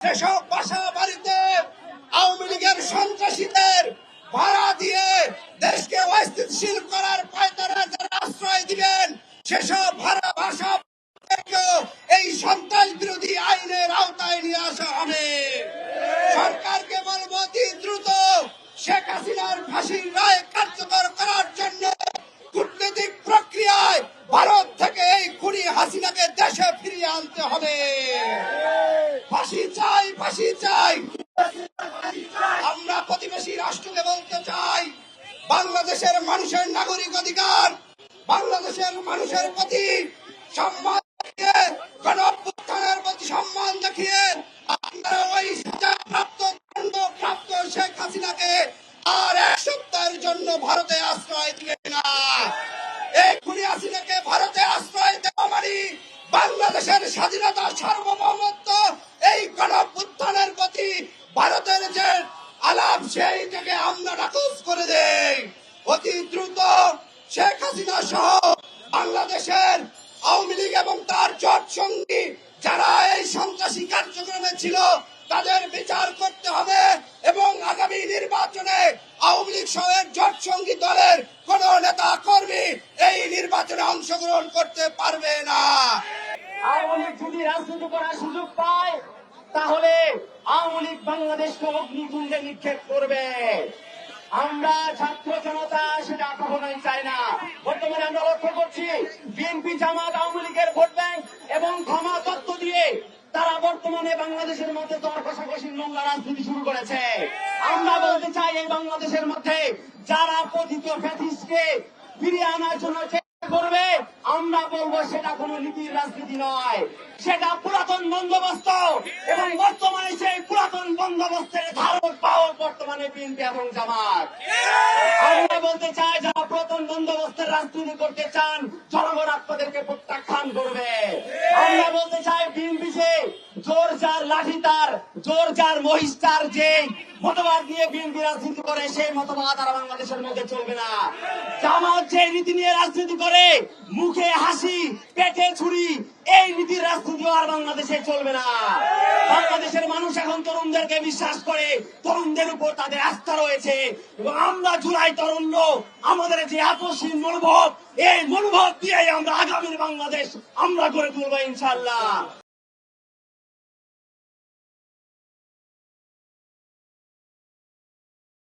সেসব বাসা বাড়িতে আওয়ামী লীগের সন্ত্রাসীদের ভাড়া দিয়ে দেশকে অস্থিতিশীল করার পায়তারা যারা আশ্রয় দিবেন, সেসব ভাড়া ভাষা এই সন্ত্রাস বিরোধী আইনের আওতায় নিয়ে আসা হবে। চাই, ফাঁসি চাই। আমরা প্রতিবেশী রাষ্ট্রকে বলতে চাই, বাংলাদেশের মানুষের নাগরিক অধিকার, বাংলাদেশের মানুষের প্রতি সম্মান দেখিয়ে গণ প্রতি সম্মান দেখিয়ে আপনারা ওই প্রাপ্ত দণ্ড প্রাপ্ত শেখ হাসিনাকে আর এক সপ্তাহের জন্য ভারতে আশ্রয় দিবে না। এই খুনি হাসিনাকে ভারতে আশ্রয় দেওয়া মানে বাংলাদেশের স্বাধীনতা সার্বভৌমত্ব আলাপ সেই থেকে আমরা নাকচ করে দেই। অতি দ্রুত শেখ হাসিনা সহ বাংলাদেশের আওয়ামী লীগ এবং তার জোট সঙ্গী যারা এই সন্ত্রাসী কার্যক্রমে ছিল, তাদের বিচার করতে হবে এবং আগামী নির্বাচনে আওয়ামী লীগ সহ এর জোট সঙ্গী দলের কোন নেতা কর্মী এই নির্বাচনে অংশগ্রহণ করতে পারবে না। আওয়ামী লীগ যদি রাজনীতি করার সুযোগ পায় আওয়ামী লীগ বাংলাদেশকে অগ্নিকুণ্ডে নিক্ষেপ করবে। আমরা ছাত্র জনতা সেটা কখনোই চাই না। বর্তমানে আমরা লক্ষ্য করছি, বিএনপি, জামাত, আওয়ামী লীগের ভোট ব্যাংক এবং ক্ষমা তত্ত্ব দিয়ে তারা বর্তমানে বাংলাদেশের মধ্যে দর কষাকষি নোংরা রাজনীতি শুরু করেছে। আমরা বলতে চাই এই বাংলাদেশের মধ্যে যারা পতিত ফ্যাথিসকে ফিরিয়ে আনার জন্য করবে, আমরা বলব সেটা কোনো নীতির রাজনীতি নয়। সেটা পুরাতন বন্দোবস্ত এবং বর্তমানে সেই পুরাতন বন্দোবস্তের ধারক পাওয়ার বর্তমানে বিএনপি এবং জামাত। আমরা বলতে চাই, যারা পুরাতন বন্দোবস্তের রাজনীতি করতে চান, জনগণ আপনাদেরকে প্রত্যাখ্যান করবে। আমরা বলতে চাই বিএনপি যে জোর যার লাঠি তার, জোর যার মহিষ তার, যে মতবাদ নিয়ে বিএনপি রাজনীতি করে, সেই মতবাদ আর বাংলাদেশের মধ্যে চলবে না। জামাত যে নীতি নিয়ে রাজনীতি করে, মুখে হাসি, পেটে ছুরি, এই নীতির রাজনীতি আর বাংলাদেশে চলবে না। বাংলাদেশের মানুষ এখন তরুণদেরকে বিশ্বাস করে, তরুণদের উপর তাদের আস্থা রয়েছে। এবং আমরা জুলাই তরুণ আমাদের যে আপসীন মনোভাব, এই মনোভাব দিয়ে আমরা আগামীর বাংলাদেশ আমরা গড়ে তুলবো ইনশাল্লাহ